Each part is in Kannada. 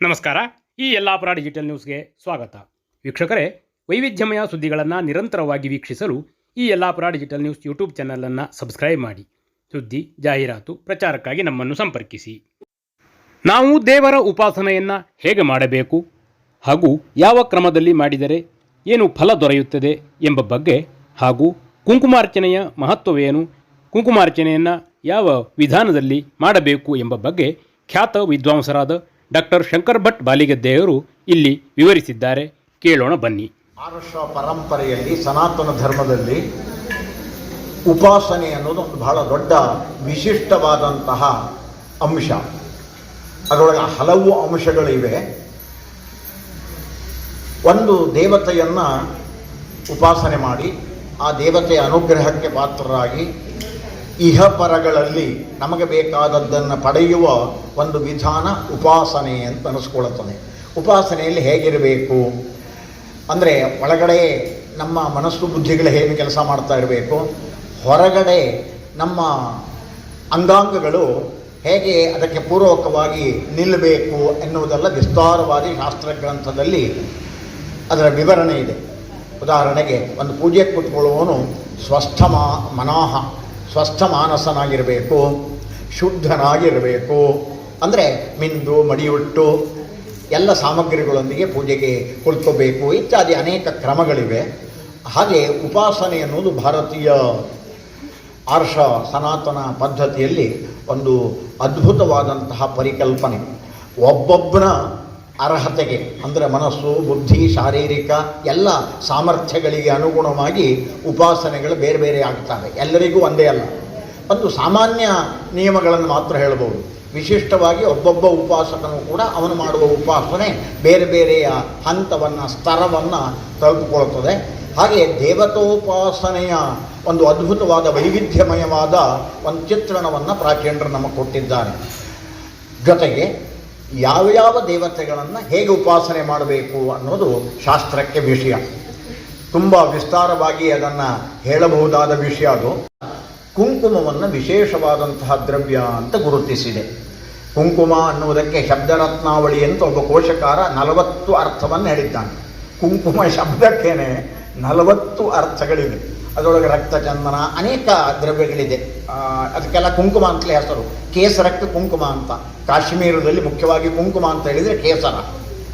ನಮಸ್ಕಾರ. ಈ ಯಲ್ಲಾಪುರ ಡಿಜಿಟಲ್ ನ್ಯೂಸ್ಗೆ ಸ್ವಾಗತ. ವೀಕ್ಷಕರೇ, ವೈವಿಧ್ಯಮಯ ಸುದ್ದಿಗಳನ್ನು ನಿರಂತರವಾಗಿ ವೀಕ್ಷಿಸಲು ಈ ಯಲ್ಲಾಪುರ ಡಿಜಿಟಲ್ ನ್ಯೂಸ್ ಯೂಟ್ಯೂಬ್ ಚಾನಲನ್ನು ಸಬ್ಸ್ಕ್ರೈಬ್ ಮಾಡಿ. ಸುದ್ದಿ, ಜಾಹೀರಾತು, ಪ್ರಚಾರಕ್ಕಾಗಿ ನಮ್ಮನ್ನು ಸಂಪರ್ಕಿಸಿ. ನಾವು ದೇವರ ಉಪಾಸನೆಯನ್ನು ಹೇಗೆ ಮಾಡಬೇಕು ಹಾಗೂ ಯಾವ ಕ್ರಮದಲ್ಲಿ ಮಾಡಿದರೆ ಏನು ಫಲ ದೊರೆಯುತ್ತದೆ ಎಂಬ ಬಗ್ಗೆ ಹಾಗೂ ಕುಂಕುಮಾರ್ಚನೆಯ ಮಹತ್ವವೇನು, ಕುಂಕುಮಾರ್ಚನೆಯನ್ನು ಯಾವ ವಿಧಾನದಲ್ಲಿ ಮಾಡಬೇಕು ಎಂಬ ಬಗ್ಗೆ ಖ್ಯಾತ ವಿದ್ವಾಂಸರಾದ ಡಾಕ್ಟರ್ ಶಂಕರ್ ಭಟ್ ಬಾಲಿಗದ್ದೆಯವರು ಇಲ್ಲಿ ವಿವರಿಸಿದ್ದಾರೆ. ಕೇಳೋಣ ಬನ್ನಿ. ಮಹಾರಾಷ್ಟ್ರ ಪರಂಪರೆಯಲ್ಲಿ, ಸನಾತನ ಧರ್ಮದಲ್ಲಿ ಉಪಾಸನೆ ಅನ್ನೋದು ಒಂದು ಬಹಳ ದೊಡ್ಡ ವಿಶಿಷ್ಟವಾದಂತಹ ಅಂಶ. ಅದರೊಳಗೆ ಹಲವು ಅಂಶಗಳಿವೆ. ಒಂದು ದೇವತೆಯನ್ನು ಉಪಾಸನೆ ಮಾಡಿ, ಆ ದೇವತೆಯ ಅನುಗ್ರಹಕ್ಕೆ ಪಾತ್ರರಾಗಿ ಇಹಪರಗಳಲ್ಲಿ ನಮಗೆ ಬೇಕಾದದ್ದನ್ನು ಪಡೆಯುವ ಒಂದು ವಿಧಾನ ಉಪಾಸನೆ ಅಂತ ಅನಿಸ್ಕೊಳ್ಳುತ್ತದೆ ಉಪಾಸನೆಯಲ್ಲಿ ಹೇಗಿರಬೇಕು? ಅಂದರೆ ಒಳಗಡೆ ನಮ್ಮ ಮನಸ್ಸು ಬುದ್ಧಿಗಳು ಹೇಗೆ ಕೆಲಸ ಮಾಡ್ತಾ ಇರಬೇಕು? ಹೊರಗಡೆ ನಮ್ಮ ಅಂಗಾಂಗಗಳು ಹೇಗೆ ಅದಕ್ಕೆ ಪೂರ್ವಕವಾಗಿ ನಿಲ್ಲಬೇಕು ಎನ್ನುವುದೆಲ್ಲ ವಿಸ್ತಾರವಾಗಿ ಶಾಸ್ತ್ರ ಗ್ರಂಥದಲ್ಲಿ ಅದರ ವಿವರಣೆ ಇದೆ. ಉದಾಹರಣೆಗೆ ಒಂದು ಪೂಜೆ ಕೊಟ್ಕೊಳ್ಳುವವನು ಸ್ವಸ್ಥ ಮಾ ಮನಾಹ ಸ್ವಸ್ಥ ಮಾನಸನಾಗಿರಬೇಕು ಶುದ್ಧನಾಗಿರಬೇಕು. ಅಂದರೆ ಮಿಂದು, ಮಡಿಯುಟ್ಟು, ಎಲ್ಲ ಸಾಮಗ್ರಿಗಳೊಂದಿಗೆ ಪೂಜೆಗೆ ಕುಳಿತುಕೋಬೇಕು ಇತ್ಯಾದಿ ಅನೇಕ ಕ್ರಮಗಳಿವೆ. ಹಾಗೆ ಉಪಾಸನೆ ಅನ್ನೋದು ಭಾರತೀಯ ಆರ್ಷ ಸನಾತನ ಪದ್ಧತಿಯಲ್ಲಿ ಒಂದು ಅದ್ಭುತವಾದಂತಹ ಪರಿಕಲ್ಪನೆ. ಒಬ್ಬೊಬ್ಬನ ಅರ್ಹತೆಗೆ, ಅಂದರೆ ಮನಸ್ಸು, ಬುದ್ಧಿ, ಶಾರೀರಿಕ ಎಲ್ಲ ಸಾಮರ್ಥ್ಯಗಳಿಗೆ ಅನುಗುಣವಾಗಿ ಉಪಾಸನೆಗಳು ಬೇರೆ ಬೇರೆ ಆಗ್ತವೆ. ಎಲ್ಲರಿಗೂ ಒಂದೇ ಅಲ್ಲ. ಒಂದು ಸಾಮಾನ್ಯ ನಿಯಮಗಳನ್ನು ಮಾತ್ರ ಹೇಳ್ಬೋದು ವಿಶಿಷ್ಟವಾಗಿ ಒಬ್ಬೊಬ್ಬ ಉಪಾಸಕನು ಕೂಡ ಅವನು ಮಾಡುವ ಉಪಾಸನೆ ಬೇರೆ ಬೇರೆಯ ಹಂತವನ್ನು, ಸ್ತರವನ್ನು ತಲುಪಿಕೊಳ್ಳುತ್ತದೆ ಹಾಗೆ ದೇವತೋಪಾಸನೆಯ ಒಂದು ಅದ್ಭುತವಾದ ವೈವಿಧ್ಯಮಯವಾದ ಒಂದು ಚಿತ್ರಣವನ್ನು ಪ್ರಾಚೀನರು ನಮಗೆ ಕೊಟ್ಟಿದ್ದಾರೆ. ಜೊತೆಗೆ ಯಾವ್ಯಾವ ದೇವತೆಗಳನ್ನು ಹೇಗೆ ಉಪಾಸನೆ ಮಾಡಬೇಕು ಅನ್ನೋದು ಶಾಸ್ತ್ರಕ್ಕೆ ವಿಷಯ. ತುಂಬ ವಿಸ್ತಾರವಾಗಿ ಅದನ್ನು ಹೇಳಬಹುದಾದ ವಿಷಯ ಅದು. ಕುಂಕುಮವನ್ನು ವಿಶೇಷವಾದಂತಹ ದ್ರವ್ಯ ಅಂತ ಗುರುತಿಸಿದೆ. ಕುಂಕುಮ ಅನ್ನುವುದಕ್ಕೆ ಶಬ್ದರತ್ನಾವಳಿ ಅಂತ ಒಬ್ಬ ಕೋಶಕಾರ ನಲವತ್ತು ಅರ್ಥವನ್ನು ಹೇಳಿದ್ದಾನೆ. ಕುಂಕುಮ ಶಬ್ದಕ್ಕೇನೆ ನಲವತ್ತು ಅರ್ಥಗಳಿವೆ ಅದರೊಳಗೆ ರಕ್ತಚಂದನ ಅನೇಕ ದ್ರವ್ಯಗಳಿದೆ. ಅದಕ್ಕೆಲ್ಲ ಕುಂಕುಮ ಅಂತಲೇ ಹೆಸರು. ಕೇಸರಕ್ಕೆ ಕುಂಕುಮ ಅಂತ. ಕಾಶ್ಮೀರದಲ್ಲಿ ಮುಖ್ಯವಾಗಿ ಕುಂಕುಮ ಅಂತ ಹೇಳಿದರೆ ಕೇಸರ.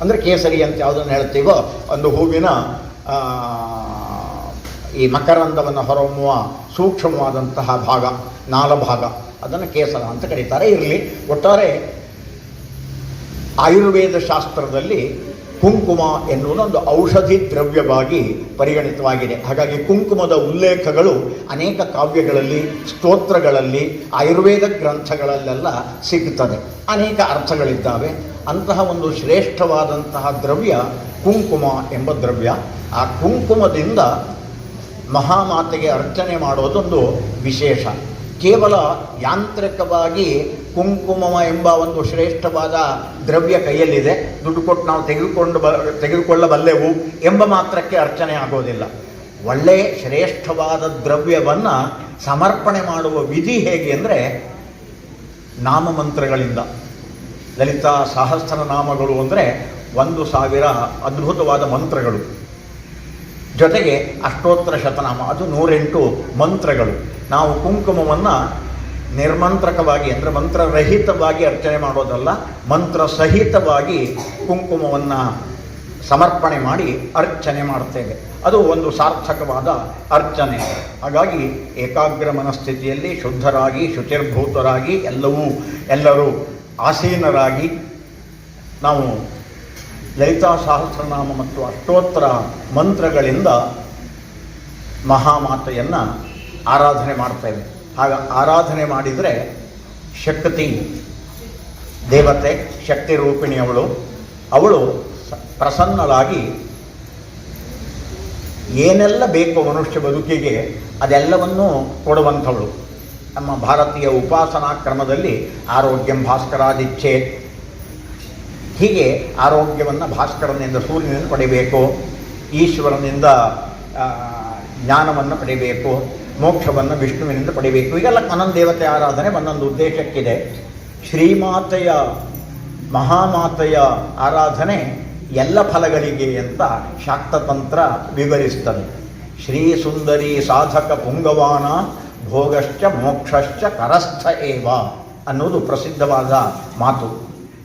ಅಂದರೆ ಕೇಸರಿ ಅಂತ ಯಾವುದನ್ನು ಹೇಳ್ತೀವೋ, ಒಂದು ಹೂವಿನ ಈ ಮಕರಂದವನ್ನು ಹೊರಹೊಮ್ಮುವ ಸೂಕ್ಷ್ಮವಾದಂತಹ ಭಾಗ, ನಾಲಭಾಗ. ಅದನ್ನು ಕೇಸರ ಅಂತ ಕರೀತಾರೆ. ಇರಲಿ. ಒಟ್ಟಾರೆ ಆಯುರ್ವೇದ ಶಾಸ್ತ್ರದಲ್ಲಿ ಕುಂಕುಮ ಎನ್ನುವುದೊಂದು ಔಷಧಿ ದ್ರವ್ಯವಾಗಿ ಪರಿಗಣಿತವಾಗಿದೆ. ಹಾಗಾಗಿ ಕುಂಕುಮದ ಉಲ್ಲೇಖಗಳು ಅನೇಕ ಕಾವ್ಯಗಳಲ್ಲಿ, ಸ್ತೋತ್ರಗಳಲ್ಲಿ, ಆಯುರ್ವೇದ ಗ್ರಂಥಗಳಲ್ಲೆಲ್ಲ ಸಿಗುತ್ತದೆ. ಅನೇಕ ಅರ್ಥಗಳಿದ್ದಾವೆ. ಅಂತಹ ಒಂದು ಶ್ರೇಷ್ಠವಾದಂತಹ ದ್ರವ್ಯ ಕುಂಕುಮ ಎಂಬ ದ್ರವ್ಯ. ಆ ಕುಂಕುಮದಿಂದ ಮಹಾಮಾತೆಗೆ ಅರ್ಚನೆ ಮಾಡೋದೊಂದು ವಿಶೇಷ. ಕೇವಲ ಯಾಂತ್ರಿಕವಾಗಿ ಕುಂಕುಮ ಎಂಬ ಒಂದು ಶ್ರೇಷ್ಠವಾದ ದ್ರವ್ಯ ಕೈಯಲ್ಲಿದೆ. ದುಡ್ಡು ಕೊಟ್ಟು ನಾವು ತೆಗೆದುಕೊಂಡು ಬ, ತೆಗೆದುಕೊಳ್ಳಬಲ್ಲೆವು ಎಂಬ ಮಾತ್ರಕ್ಕೆ ಅರ್ಚನೆ ಆಗೋದಿಲ್ಲ. ಒಳ್ಳೆಯ ಶ್ರೇಷ್ಠವಾದ ದ್ರವ್ಯವನ್ನು ಸಮರ್ಪಣೆ ಮಾಡುವ ವಿಧಿ ಹೇಗೆ ಅಂದರೆ ನಾಮಮಂತ್ರಗಳಿಂದ. ಲಲಿತಾ ಸಹಸ್ರನಾಮಗಳು ಅಂದರೆ ಒಂದು ಸಾವಿರ ಅದ್ಭುತವಾದ ಮಂತ್ರಗಳು. ಜೊತೆಗೆ ಅಷ್ಟೋತ್ತರ ಶತನಾಮ, ಅದು ನೂರೆಂಟು ಮಂತ್ರಗಳು. ನಾವು ಕುಂಕುಮವನ್ನು ನಿರ್ಮಂತ್ರಕವಾಗಿ, ಅಂದರೆ ಮಂತ್ರರಹಿತವಾಗಿ ಅರ್ಚನೆ ಮಾಡೋದಲ್ಲ ಮಂತ್ರ ಸಹಿತವಾಗಿ ಕುಂಕುಮವನ್ನು ಸಮರ್ಪಣೆ ಮಾಡಿ ಅರ್ಚನೆ ಮಾಡ್ತೇವೆ. ಅದು ಒಂದು ಸಾರ್ಥಕವಾದ ಅರ್ಚನೆ. ಹಾಗಾಗಿ ಏಕಾಗ್ರ ಮನಸ್ಥಿತಿಯಲ್ಲಿ ಶುದ್ಧರಾಗಿ, ಶುಚಿರ್ಭೂತರಾಗಿ ಎಲ್ಲವೂ, ಎಲ್ಲರೂ ಆಸೀನರಾಗಿ ನಾವು ಲಲಿತಾ ಸಹಸ್ರನಾಮ ಮತ್ತು ಅಷ್ಟೋತ್ತರ ಮಂತ್ರಗಳಿಂದ ಮಹಾಮಾತೆಯನ್ನು ಆರಾಧನೆ ಮಾಡ್ತೇವೆ. ಆಗ ಆರಾಧನೆ ಮಾಡಿದರೆ ಶಕ್ತಿ, ದೇವತೆ, ಶಕ್ತಿ ರೂಪಿಣಿಯವಳು ಅವಳು. ಪ್ರಸನ್ನಳಾಗಿ ಏನೆಲ್ಲ ಬೇಕು ಮನುಷ್ಯ ಬದುಕಿಗೆ ಅದೆಲ್ಲವನ್ನೂ ಕೊಡುವಂಥವಳು. ನಮ್ಮ ಭಾರತೀಯ ಉಪಾಸನಾ ಕ್ರಮದಲ್ಲಿ ಆರೋಗ್ಯಂ ಭಾಸ್ಕರಾದಿಚ್ಛೆ. ಹೀಗೆ ಆರೋಗ್ಯವನ್ನು ಭಾಸ್ಕರನಿಂದ ಸೂರ್ಯನಿಂದ ಪಡಿಬೇಕು ಈಶ್ವರನಿಂದ ಜ್ಞಾನವನ್ನು ಪಡಿಬೇಕು ಮೋಕ್ಷವನ್ನು ವಿಷ್ಣುವಿನಿಂದ ಪಡಿಬೇಕು. ಈಗೆಲ್ಲ ಒಂದೊಂದು ದೇವತೆ ಆರಾಧನೆ ಒಂದೊಂದು ಉದ್ದೇಶಕ್ಕಿದೆ. ಶ್ರೀಮಾತೆಯ, ಮಹಾಮಾತೆಯ ಆರಾಧನೆ ಎಲ್ಲ ಫಲಗಳಿಗೆ ಅಂತ ಶಾಕ್ತತಂತ್ರ ವಿವರಿಸ್ತದೆ. ಶ್ರೀ ಸುಂದರಿ ಸಾಧಕ ಪುಂಗವಾನ ಭೋಗಶ್ಚ ಮೋಕ್ಷಶ್ಚ ಕರಸ್ಥ ಏವ ಅನ್ನೋದು ಪ್ರಸಿದ್ಧವಾದ ಮಾತು.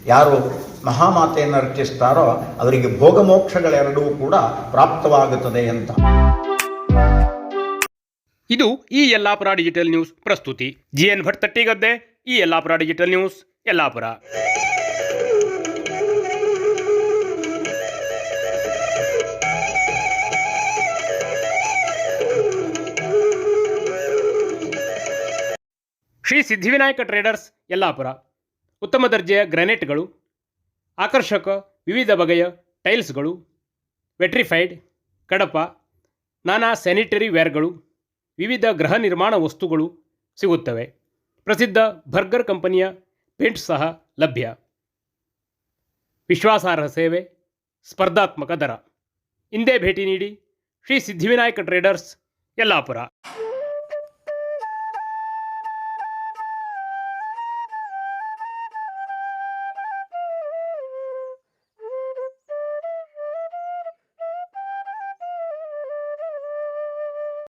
ಯಾರು ಮಹಾಮಾತೆಯನ್ನು ರಚಿಸ್ತಾರೋ ಅವರಿಗೆ ಭೋಗ ಮೋಕ್ಷಗಳೆರಡೂ ಕೂಡ ಪ್ರಾಪ್ತವಾಗುತ್ತದೆ ಅಂತ. ಇದು ಈ ಯಲ್ಲಾಪುರ ಡಿಜಿಟಲ್ ನ್ಯೂಸ್ ಪ್ರಸ್ತುತಿ. ಜಿ ಎನ್ ಭಟ್ ತಟ್ಟಿಗದ್ದೆ, ಈ Yellapur digital news, Yellapur. Shri Siddhivinayak traders, Yellapur. ಉತ್ತಮ ದರ್ಜೆಯ ಗ್ರಾನೈಟ್ಗಳು, ಆಕರ್ಷಕ ವಿವಿಧ ಬಗೆಯ ಟೈಲ್ಸ್ಗಳು, ವೆಟ್ರಿಫೈಡ್, ಕಡಪ, ನಾನಾ ಸ್ಯಾನಿಟರಿ ವೇರ್ಗಳು ವಿವಿಧ ಗೃಹ ನಿರ್ಮಾಣ ವಸ್ತುಗಳು ಸಿಗುತ್ತವೆ. ಪ್ರಸಿದ್ಧ ಬರ್ಗರ್ ಕಂಪನಿಯ ಪೇಂಟ್ ಸಹ ಲಭ್ಯ. ವಿಶ್ವಾಸಾರ್ಹ ಸೇವೆ, ಸ್ಪರ್ಧಾತ್ಮಕ ದರ. ಹಿಂದೆ ಭೇಟಿ ನೀಡಿ ಶ್ರೀ ಸಿದ್ಧಿವಿನಾಯಕ ಟ್ರೇಡರ್ಸ್ ಯಲ್ಲಾಪುರ.